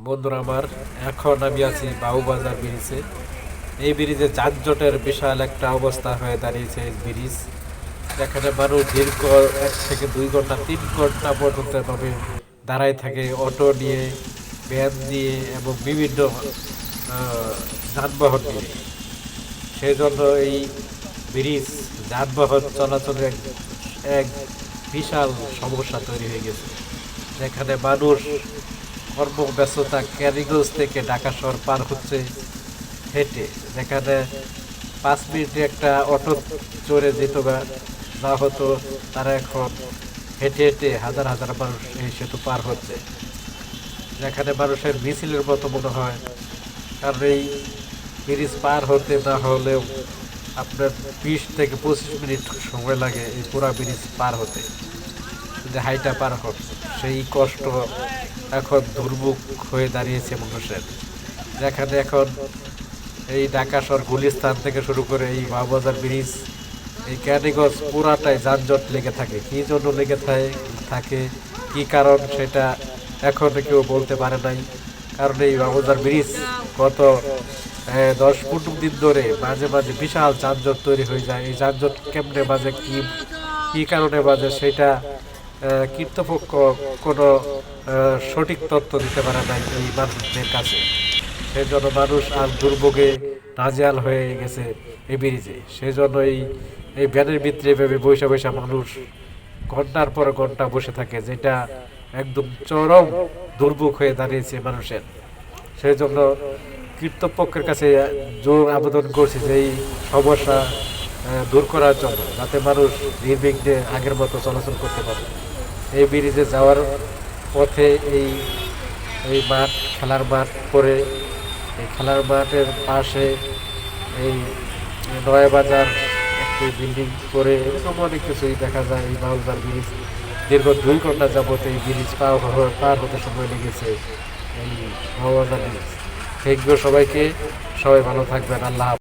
বন্ধুরা আমার, এখন আমি আছি বাউবাজার ব্রিজে। এই ব্রিজে যানজটের বিশাল একটা অবস্থা হয়ে দাঁড়িয়েছে এই ব্রিজ। যেখানে মানুষ দীর্ঘ এক থেকে দুই ঘণ্টা, তিন ঘণ্টা পর্যন্ত এভাবে দাঁড়ায় থাকে, অটো নিয়ে, ভ্যান দিয়ে এবং বিভিন্ন যানবাহন নিয়ে। সেই জন্য এই ব্রিজ, যানবাহন চলাচলে এক- এক বিশাল সমস্যা তৈরি হয়ে গেছে। যেখানে মানুষ কর্মব্যস্ততা ক্যারিগঞ্জ থেকে ঢাকা শহর পার হচ্ছে হেঁটে। যেখানে পাঁচ মিনিটে একটা অটো চড়ে যেত বা না হতো, তারা এখন হেঁটে হেঁটে হাজার হাজার মানুষ এই সেতু পার হচ্ছে। যেখানে মানুষের মিছিলের মতো মনে হয়। কারণ এই ব্রিজ পার হতে না হলেও আপনার বিশ থেকে পঁচিশ মিনিট সময় লাগে এই পুরা ব্রিজ পার হতে। যে হাইটা পার হন, সেই কষ্ট এখন দুর্ভোগ হয়ে দাঁড়িয়েছে মানুষের। যেখানে এখন এই ঢাকা শহর গুলিস্তান থেকে শুরু করে এই বাবাজার ব্রিজ, এই ক্যানিগঞ্জ পুরাটাই যানজট লেগে থাকে। কী জন্য লেগে থাকে? কী কারণ সেটা এখন কেউ বলতে পারে নাই। কারণ এই বাবাজার ব্রিজ গত দশ পনেরো দিন ধরে মাঝে মাঝে বিশাল যানজট তৈরি হয়ে যায়। এই যানজট কেমনে বাজে, কি কি কারণে বাজে সেটা কর্তৃপক্ষ কোনো সঠিক তথ্য দিতে পারে নাই এই মানুষদের কাছে। সেই জন্য মানুষ আর দুর্ভোগে নাজেহাল হয়ে গেছে এই ব্রিজে। সেই জন্য এই এই ভ্যানের ভিতরে ভেবে বৈশা বৈশা মানুষ ঘণ্টার পর ঘণ্টা বসে থাকে, যেটা একদম চরম দুর্ভোগ হয়ে দাঁড়িয়েছে মানুষের। সেই জন্য কর্তৃপক্ষের কাছে জোর আবেদন করছি যে এই সমস্যা দূর করার জন্য, যাতে মানুষ নির্বিঘ্নে আগের মতো চলাচল করতে পারে। এই ব্রিজে যাওয়ার পথে এই এই মাঠ, খেলার মাঠ পরে এই খেলার মাঠের পাশে এই নয়া বাজার একটি বিল্ডিং করে এরকম অনেক কিছুই দেখা যায় এই বাউলদার ব্রিজ। দীর্ঘ দুই ঘণ্টা যাবত এই ব্রিজ পার হতে সময় লেগেছে এই বাউলদার ব্রিজ। থ্যাংক সবাইকে। সবাই ভালো থাকবেন। আল্লাহ।